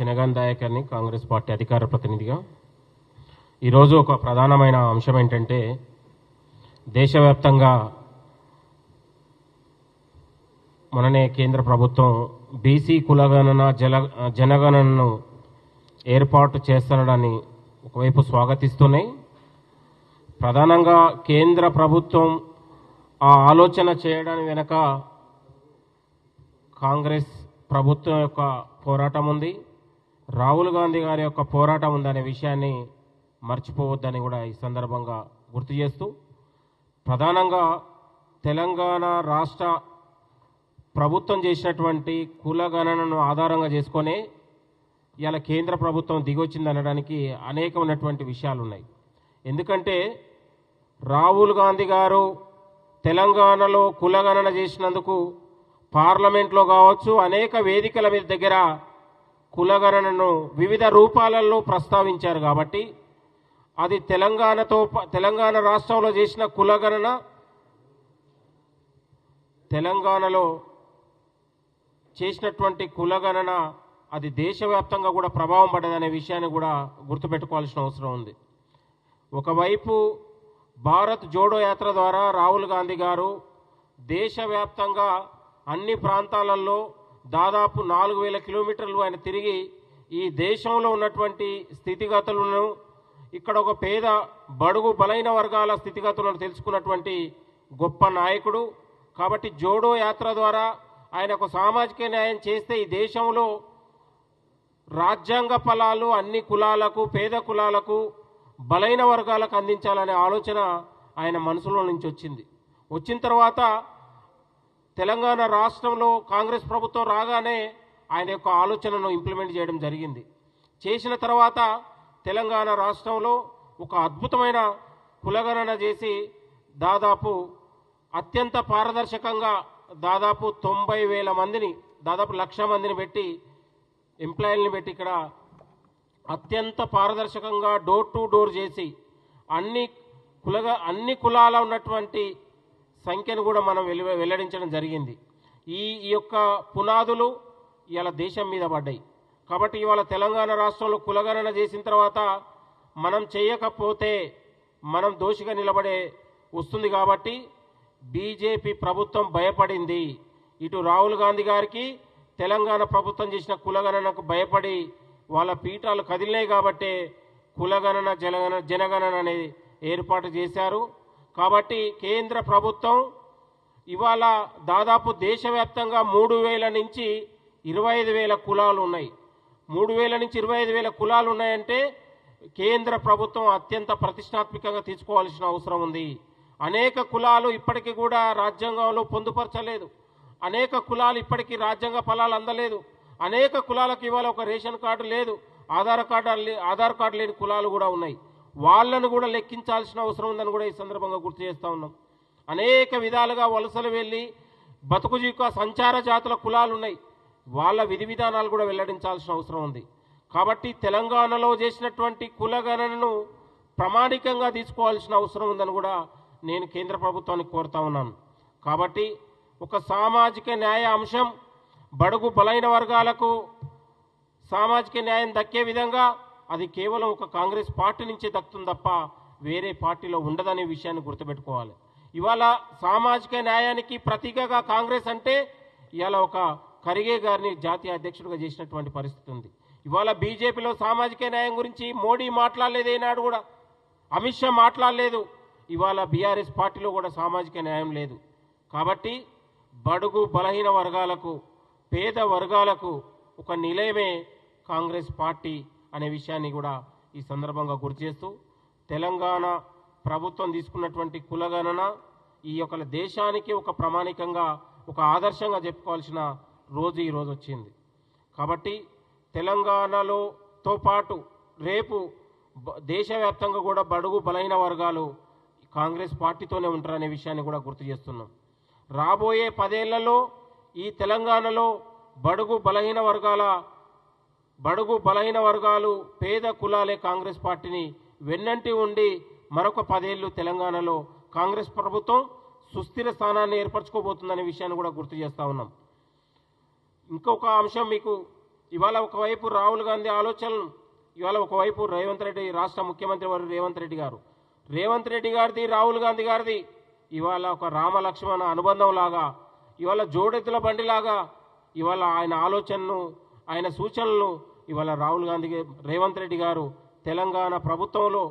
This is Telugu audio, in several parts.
చినగన్ కాంగ్రెస్ పార్టీ అధికార ప్రతినిధిగా. ఈరోజు ఒక ప్రధానమైన అంశం ఏంటంటే దేశవ్యాప్తంగా మననే కేంద్ర ప్రభుత్వం బీసీ కులగణన జల జనగణనను ఏర్పాటు చేస్తుండడాన్ని ఒకవైపు స్వాగతిస్తున్నాయి. ప్రధానంగా కేంద్ర ప్రభుత్వం ఆ ఆలోచన చేయడానికి వెనక కాంగ్రెస్ ప్రభుత్వం యొక్క పోరాటం ఉంది. రాహుల్ గాంధీ గారి యొక్క పోరాటం ఉందనే విషయాన్ని మర్చిపోవద్దని కూడా ఈ సందర్భంగా గుర్తు చేస్తూ ప్రధానంగా తెలంగాణ రాష్ట్ర ప్రభుత్వం చేసినటువంటి కులగణనను ఆధారంగా చేసుకొని ఇలా కేంద్ర ప్రభుత్వం దిగొచ్చింది అనడానికి అనేకమైనటువంటి విషయాలు ఉన్నాయి ఎందుకంటే రాహుల్ గాంధీ గారు తెలంగాణలో కులగణన చేసినందుకు పార్లమెంట్లో కావచ్చు అనేక వేదికల మీద దగ్గర కులగణనను వివిధ రూపాలలో ప్రస్తావించారు కాబట్టి అది తెలంగాణతో ప- తెలంగాణ రాష్ట్రంలో చేసిన కులగణన తెలంగాణలో చేసినటువంటి కులగణన అది దేశవ్యాప్తంగా కూడా ప్రభావం పడ్డదనే విషయాన్ని కూడా గుర్తుపెట్టుకోవాల్సిన అవసరం ఉంది. ఒకవైపు భారత్ జోడో యాత్ర ద్వారా రాహుల్ గాంధీ గారు దేశవ్యాప్తంగా అన్ని ప్రాంతాలలో దాదాపు నాలుగు వేల కిలోమీటర్లు ఆయన తిరిగి ఈ దేశంలో ఉన్నటువంటి స్థితిగతులను ఇక్కడ ఒక పేద బడుగు బలైన వర్గాల స్థితిగతులను తెలుసుకున్నటువంటి గొప్ప నాయకుడు. కాబట్టి జోడో యాత్ర ద్వారా ఆయన ఒక సామాజిక న్యాయం చేస్తే ఈ దేశంలో రాజ్యాంగ ఫలాలు అన్ని కులాలకు పేద కులాలకు బలైన వర్గాలకు అందించాలనే ఆలోచన ఆయన మనసులో నుంచి వచ్చింది. వచ్చిన తర్వాత తెలంగాణ రాష్ట్రంలో కాంగ్రెస్ ప్రభుత్వం రాగానే ఆయన యొక్క ఆలోచనను ఇంప్లిమెంట్ చేయడం జరిగింది. చేసిన తర్వాత తెలంగాణ రాష్ట్రంలో ఒక అద్భుతమైన కులగణన చేసి దాదాపు అత్యంత పారదర్శకంగా దాదాపు తొంభై వేల మందిని దాదాపు లక్ష మందిని పెట్టి ఎంప్లాయీలను పెట్టి ఇక్కడ అత్యంత పారదర్శకంగా డోర్ టు డోర్ చేసి అన్ని కులగా అన్ని కులాల ఉన్నటువంటి సంఖ్యను కూడా మనం వెలు వెల్లడించడం జరిగింది. ఈ ఈ యొక్క పునాదులు ఇవాళ దేశం మీద పడ్డాయి. కాబట్టి ఇవాళ తెలంగాణ రాష్ట్రంలో కులగణన చేసిన తర్వాత మనం చేయకపోతే మనం దోషిగా నిలబడే వస్తుంది కాబట్టి బీజేపీ ప్రభుత్వం భయపడింది. ఇటు రాహుల్ గాంధీ గారికి తెలంగాణ ప్రభుత్వం చేసిన కులగణనకు భయపడి వాళ్ళ పీఠాలు కదిలినాయి కాబట్టే కులగణన జనగణన జనగణన అనేది ఏర్పాటు చేశారు. కాబట్టి కేంద్ర ప్రభుత్వం ఇవాళ దాదాపు దేశవ్యాప్తంగా మూడు వేల నుంచి ఇరవై ఐదు వేల కులాలు ఉన్నాయి. మూడు వేల నుంచి ఇరవై ఐదు వేల కులాలు ఉన్నాయంటే కేంద్ర ప్రభుత్వం అత్యంత ప్రతిష్టాత్మకంగా తీసుకోవాల్సిన అవసరం ఉంది. అనేక కులాలు ఇప్పటికీ కూడా రాజ్యాంగంలో పొందుపరచలేదు. అనేక కులాలు ఇప్పటికీ రాజ్యాంగ ఫలాలు అందలేదు. అనేక కులాలకు ఇవాళ ఒక రేషన్ కార్డు లేదు. ఆధార్ కార్డు ఆధార్ కార్డు లేని కులాలు కూడా ఉన్నాయి. వాళ్ళను కూడా లెక్కించాల్సిన అవసరం ఉందని కూడా ఈ సందర్భంగా గుర్తు చేస్తూ ఉన్నాం. అనేక విధాలుగా వలసలు వెళ్ళి బతుకు జీవిక సంచార జాతుల కులాలు ఉన్నాయి. వాళ్ళ విధి విధానాలు కూడా వెల్లడించాల్సిన అవసరం ఉంది. కాబట్టి తెలంగాణలో చేసినటువంటి కులగణనను ప్రామాణికంగా తీసుకోవాల్సిన అవసరం ఉందని కూడా నేను కేంద్ర ప్రభుత్వానికి కోరుతా ఉన్నాను. కాబట్టి ఒక సామాజిక న్యాయ అంశం బడుగు బలైన వర్గాలకు సామాజిక న్యాయం దక్కే విధంగా అది కేవలం ఒక కాంగ్రెస్ పార్టీ నుంచే దక్కుతుంది తప్ప వేరే పార్టీలో ఉండదనే విషయాన్ని గుర్తుపెట్టుకోవాలి. ఇవాళ సామాజిక న్యాయానికి ప్రతీకగా కాంగ్రెస్ అంటే ఇవాళ ఒక ఖర్గే గారిని జాతీయ అధ్యక్షుడిగా చేసినటువంటి పరిస్థితి ఉంది. ఇవాళ బీజేపీలో సామాజిక న్యాయం గురించి మోడీ మాట్లాడలేదు ఏనాడు కూడా. అమిత్ షా మాట్లాడలేదు. ఇవాళ బీఆర్ఎస్ పార్టీలో కూడా సామాజిక న్యాయం లేదు. కాబట్టి బడుగు బలహీన వర్గాలకు పేద వర్గాలకు ఒక నిలయమే కాంగ్రెస్ పార్టీ అనే విషయాన్ని కూడా ఈ సందర్భంగా గుర్తు చేస్తూ తెలంగాణ ప్రభుత్వం తీసుకున్నటువంటి కులగణన ఈ యొక్క దేశానికి ఒక ప్రామాణికంగా ఒక ఆదర్శంగా చెప్పుకోవాల్సిన రోజు ఈరోజు వచ్చింది. కాబట్టి తెలంగాణలోతో పాటు రేపు దేశవ్యాప్తంగా కూడా బడుగు బలైన వర్గాలు కాంగ్రెస్ పార్టీతోనే ఉంటారనే విషయాన్ని కూడా గుర్తు చేస్తున్నాం. రాబోయే పదేళ్ళలో ఈ తెలంగాణలో బడుగు బలహీన వర్గాల బడుగు బలహీన వర్గాలు పేద కులాలే కాంగ్రెస్ పార్టీని వెన్నంటి ఉండి మరొక పదేళ్ళు తెలంగాణలో కాంగ్రెస్ ప్రభుత్వం సుస్థిర స్థానాన్ని ఏర్పరచుకోబోతుందనే విషయాన్ని కూడా గుర్తు చేస్తా ఉన్నాం. ఇంకొక అంశం మీకు ఇవాళ ఒకవైపు రాహుల్ గాంధీ ఆలోచనలు ఇవాళ ఒకవైపు రేవంత్ రెడ్డి రాష్ట్ర ముఖ్యమంత్రి వారు రేవంత్ రెడ్డి గారు. రేవంత్ రెడ్డి గారిది రాహుల్ గాంధీ గారిది ఇవాళ ఒక రామలక్ష్మణ అనుబంధం లాగా ఇవాళ జోడెత్తుల బండిలాగా ఇవాళ ఆయన ఆలోచనను ఆయన సూచనలు ఇవాళ రాహుల్ గాంధీ రేవంత్ రెడ్డి గారు తెలంగాణ ప్రభుత్వంలో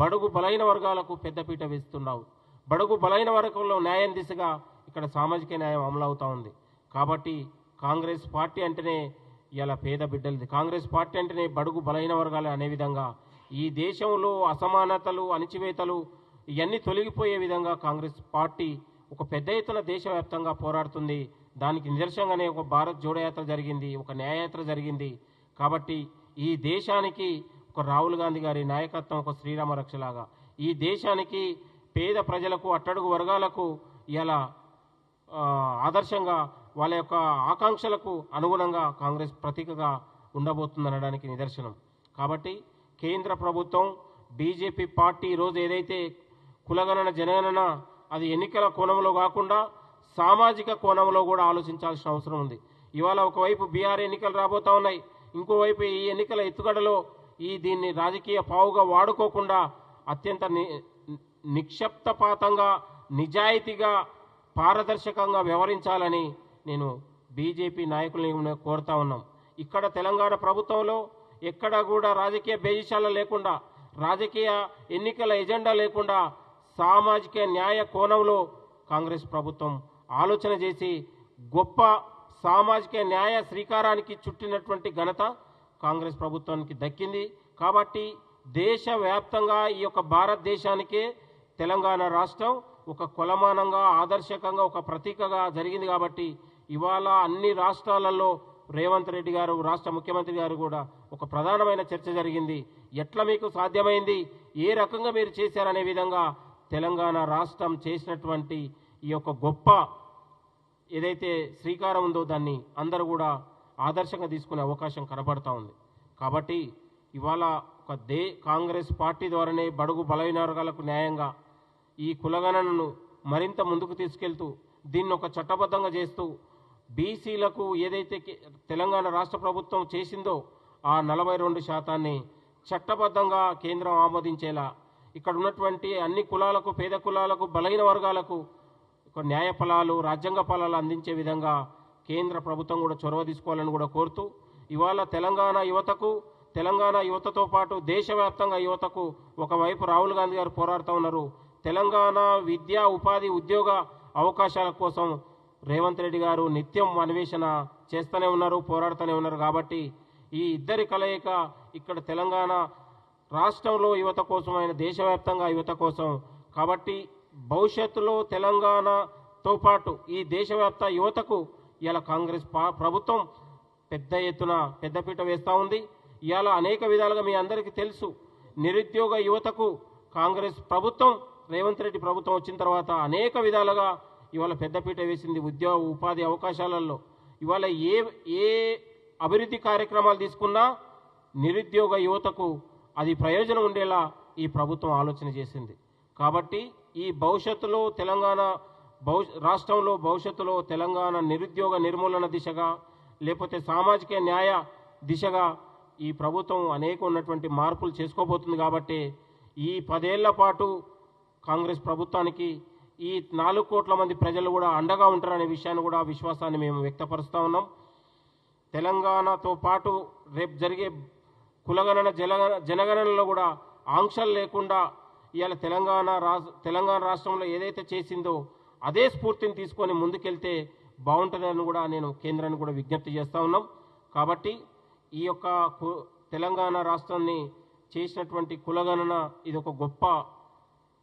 బడుగు బలైన వర్గాలకు పెద్దపీట వేస్తున్నావు. బడుగు బలైన వర్గంలో న్యాయం దిశగా ఇక్కడ సామాజిక న్యాయం అమలు ఉంది. కాబట్టి కాంగ్రెస్ పార్టీ అంటేనే ఇలా పేద బిడ్డలది. కాంగ్రెస్ పార్టీ అంటేనే బడుగు బలైన వర్గాలు అనే విధంగా ఈ దేశంలో అసమానతలు అణిచివేతలు ఇవన్నీ తొలగిపోయే విధంగా కాంగ్రెస్ పార్టీ ఒక పెద్ద ఎత్తున దేశవ్యాప్తంగా పోరాడుతుంది. దానికి నిదర్శనంగానే ఒక భారత్ జోడయాత్ర జరిగింది ఒక న్యాయయాత్ర జరిగింది. కాబట్టి ఈ దేశానికి ఒక రాహుల్ గాంధీ గారి నాయకత్వం ఒక శ్రీరామ రక్షలాగా. ఈ దేశానికి పేద ప్రజలకు అట్టడుగు వర్గాలకు ఇలా ఆదర్శంగా వాళ్ళ యొక్క ఆకాంక్షలకు అనుగుణంగా కాంగ్రెస్ ప్రతీకగా ఉండబోతుందనడానికి నిదర్శనం. కాబట్టి కేంద్ర ప్రభుత్వం బీజేపీ పార్టీ ఈరోజు ఏదైతే కులగణన జనగణన అది ఎన్నికల కోణంలో కాకుండా సామాజిక కోణంలో కూడా ఆలోచించాల్సిన అవసరం ఉంది. ఇవాళ ఒకవైపు బీఆర్ ఎన్నికలు రాబోతా ఉన్నాయి. ఇంకోవైపు ఈ ఎన్నికల ఎత్తుగడలో ఈ దీన్ని రాజకీయ పావుగా వాడుకోకుండా అత్యంత ని నిక్షిప్తపాతంగా నిజాయితీగా పారదర్శకంగా వ్యవహరించాలని నేను బీజేపీ నాయకులని కోరుతా ఉన్నాం. ఇక్కడ తెలంగాణ ప్రభుత్వంలో ఎక్కడ కూడా రాజకీయ బేజిషాల లేకుండా రాజకీయ ఎన్నికల ఎజెండా లేకుండా సామాజిక న్యాయ కోణంలో కాంగ్రెస్ ప్రభుత్వం ఆలోచన చేసి గొప్ప సామాజిక న్యాయ శ్రీకారానికి చుట్టినటువంటి ఘనత కాంగ్రెస్ ప్రభుత్వానికి దక్కింది. కాబట్టి దేశవ్యాప్తంగా ఈ యొక్క భారతదేశానికే తెలంగాణ రాష్ట్రం ఒక కొలమానంగా ఆదర్శకంగా ఒక ప్రతీకగా జరిగింది కాబట్టి ఇవాళ అన్ని రాష్ట్రాలలో రేవంత్ రెడ్డి గారు రాష్ట్ర ముఖ్యమంత్రి గారు కూడా ఒక ప్రధానమైన చర్చ జరిగింది. ఎట్లా మీకు సాధ్యమైంది? ఏ రకంగా మీరు చేశారనే విధంగా తెలంగాణ రాష్ట్రం చేసినటువంటి ఈ యొక్క గొప్ప ఏదైతే శ్రీకారం ఉందో దాన్ని అందరూ కూడా ఆదర్శంగా తీసుకునే అవకాశం కనబడతా ఉంది. కాబట్టి ఇవాళ ఒక దే కాంగ్రెస్ పార్టీ ద్వారానే బడుగు బలహీన వర్గాలకు న్యాయంగా ఈ కులగణనను మరింత ముందుకు తీసుకెళ్తూ దీన్ని ఒక చట్టబద్ధంగా చేస్తూ బీసీలకు ఏదైతే తెలంగాణ రాష్ట్ర ప్రభుత్వం చేసిందో ఆ నలభై రెండు శాతాన్ని చట్టబద్ధంగా కేంద్రం ఆమోదించేలా ఇక్కడ ఉన్నటువంటి అన్ని కులాలకు పేద కులాలకు బలహీన వర్గాలకు ఒక న్యాయ ఫలాలు రాజ్యాంగ ఫలాలు అందించే విధంగా కేంద్ర ప్రభుత్వం కూడా చొరవ తీసుకోవాలని కూడా కోరుతూ ఇవాళ తెలంగాణ యువతకు తెలంగాణ యువతతో పాటు దేశవ్యాప్తంగా యువతకు ఒకవైపు రాహుల్ గాంధీ గారు పోరాడుతూ ఉన్నారు. తెలంగాణ విద్యా ఉపాధి ఉద్యోగ అవకాశాల కోసం రేవంత్ రెడ్డి గారు నిత్యం అన్వేషణ చేస్తూనే ఉన్నారు పోరాడుతూనే ఉన్నారు కాబట్టి ఈ ఇద్దరి కలయిక ఇక్కడ తెలంగాణ రాష్ట్రంలో యువత కోసం ఆయన దేశవ్యాప్తంగా యువత కోసం కాబట్టి భవిష్యత్తులో తెలంగాణతో పాటు ఈ దేశవ్యాప్త యువతకు ఇలా కాంగ్రెస్ పా- ప్రభుత్వం పెద్ద ఎత్తున పెద్దపీట వేస్తూ ఉంది. ఇవాళ అనేక విధాలుగా మీ అందరికీ తెలుసు. నిరుద్యోగ యువతకు కాంగ్రెస్ ప్రభుత్వం రేవంత్ రెడ్డి ప్రభుత్వం వచ్చిన తర్వాత అనేక విధాలుగా ఇవాళ పెద్దపీట వేసింది ఉద్యోగ ఉపాధి అవకాశాలలో. ఇవాళ ఏ ఏ అభివృద్ధి కార్యక్రమాలు తీసుకున్నా నిరుద్యోగ యువతకు అది ప్రయోజనం ఉండేలా ఈ ప్రభుత్వం ఆలోచన చేసింది. కాబట్టి ఈ భవిష్యత్తులో తెలంగాణ రాష్ట్రంలో భవిష్యత్తులో తెలంగాణ నిరుద్యోగ నిర్మూలన దిశగా లేకపోతే సామాజిక న్యాయ దిశగా ఈ ప్రభుత్వం అనేక ఉన్నటువంటి మార్పులు చేసుకోబోతుంది కాబట్టి ఈ పదేళ్ళ పాటు కాంగ్రెస్ ప్రభుత్వానికి ఈ నాలుగు కోట్ల మంది ప్రజలు కూడా అండగా ఉంటారనే విషయాన్ని కూడా విశ్వాసాన్ని మేము వ్యక్తపరుస్తూ ఉన్నాం. తెలంగాణతో పాటు రేపు జరిగే కులగణన జనగణనలో కూడా ఆంక్షలు లేకుండా ఇవాళ తెలంగాణ రాష్ట్ర తెలంగాణ రాష్ట్రంలో ఏదైతే చేసిందో అదే స్ఫూర్తిని తీసుకొని ముందుకెళ్తే బాగుంటుందని కూడా నేను కేంద్రాన్ని కూడా విజ్ఞప్తి చేస్తూ ఉన్నాం. కాబట్టి ఈ యొక్క కు- తెలంగాణ రాష్ట్రాన్ని చేసినటువంటి కులగణన ఇది ఒక గొప్ప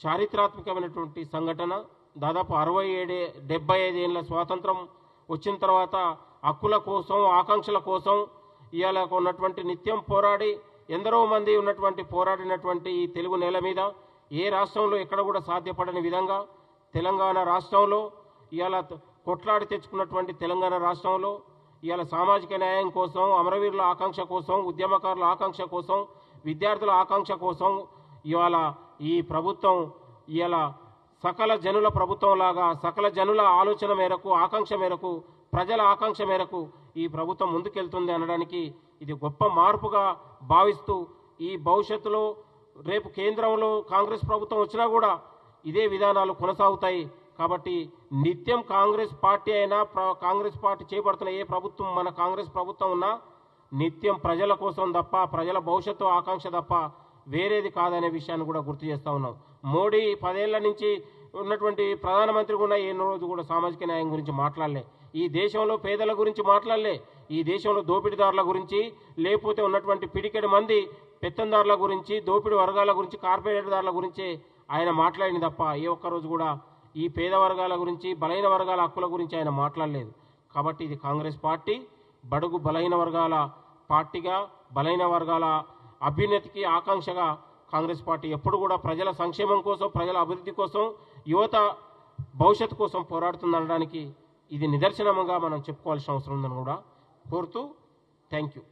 చారిత్రాత్మకమైనటువంటి సంఘటన. దాదాపు అరవై ఏడే డెబ్బై ఐదేళ్ళ స్వాతంత్రం వచ్చిన తర్వాత హక్కుల కోసం ఆకాంక్షల కోసం ఇవాళ ఉన్నటువంటి నిత్యం పోరాడి ఎందరో మంది ఉన్నటువంటి పోరాడినటువంటి ఈ తెలుగు నేల మీద ఏ రాష్ట్రంలో ఎక్కడ కూడా సాధ్యపడని విధంగా తెలంగాణ రాష్ట్రంలో ఇవాళ కొట్లాడి తెచ్చుకున్నటువంటి తెలంగాణ రాష్ట్రంలో ఇవాళ సామాజిక న్యాయం కోసం అమరవీరుల ఆకాంక్ష కోసం ఉద్యమకారుల ఆకాంక్ష కోసం విద్యార్థుల ఆకాంక్ష కోసం ఇవాళ ఈ ప్రభుత్వం ఇవాళ సకల జనుల ప్రభుత్వం లాగా సకల జనుల ఆలోచన మేరకు ఆకాంక్ష మేరకు ప్రజల ఆకాంక్ష మేరకు ఈ ప్రభుత్వం ముందుకెళ్తుంది అనడానికి ఇది గొప్ప మార్పుగా భావిస్తూ ఈ భవిష్యత్తులో రేపు కేంద్రంలో కాంగ్రెస్ ప్రభుత్వం వచ్చినా కూడా ఇదే విధానాలు కొనసాగుతాయి. కాబట్టి నిత్యం కాంగ్రెస్ పార్టీ అయినా ప్ర- కాంగ్రెస్ పార్టీ చేపడుతున్న ఏ ప్రభుత్వం మన కాంగ్రెస్ ప్రభుత్వం ఉన్నా నిత్యం ప్రజల కోసం తప్ప ప్రజల భవిష్యత్తు ఆకాంక్ష తప్ప వేరేది కాదనే విషయాన్ని కూడా గుర్తు చేస్తా ఉన్నాం. మోడీ పదేళ్ళ నుంచి ఉన్నటువంటి ప్రధానమంత్రి కూడా ఏ రోజు కూడా సామాజిక న్యాయం గురించి మాట్లాడలే. ఈ దేశంలో పేదల గురించి మాట్లాడలే. ఈ దేశంలో దోపిడీదారుల గురించి లేకపోతే ఉన్నటువంటి పిడికెడు మంది పెత్తందారుల గురించి దోపిడీ వర్గాల గురించి కార్పొరేటర్దారుల గురించి ఆయన మాట్లాడింది తప్ప ఏ ఒక్క రోజు కూడా ఈ పేద వర్గాల గురించి బలహీన వర్గాల హక్కుల గురించి ఆయన మాట్లాడలేదు. కాబట్టి ఇది కాంగ్రెస్ పార్టీ. బడుగు బలహీన వర్గాల పార్టీగా బలహీన వర్గాల అభ్యున్నతికి ఆకాంక్షగా కాంగ్రెస్ పార్టీ ఎప్పుడు కూడా ప్రజల సంక్షేమం కోసం ప్రజల అభివృద్ధి కోసం యువత భవిష్యత్తు కోసం పోరాడుతుందనడానికి ఇది నిదర్శనంగా మనం చెప్పుకోవాల్సిన అవసరం ఉందని కూడా కోరుతూ థ్యాంక్ యూ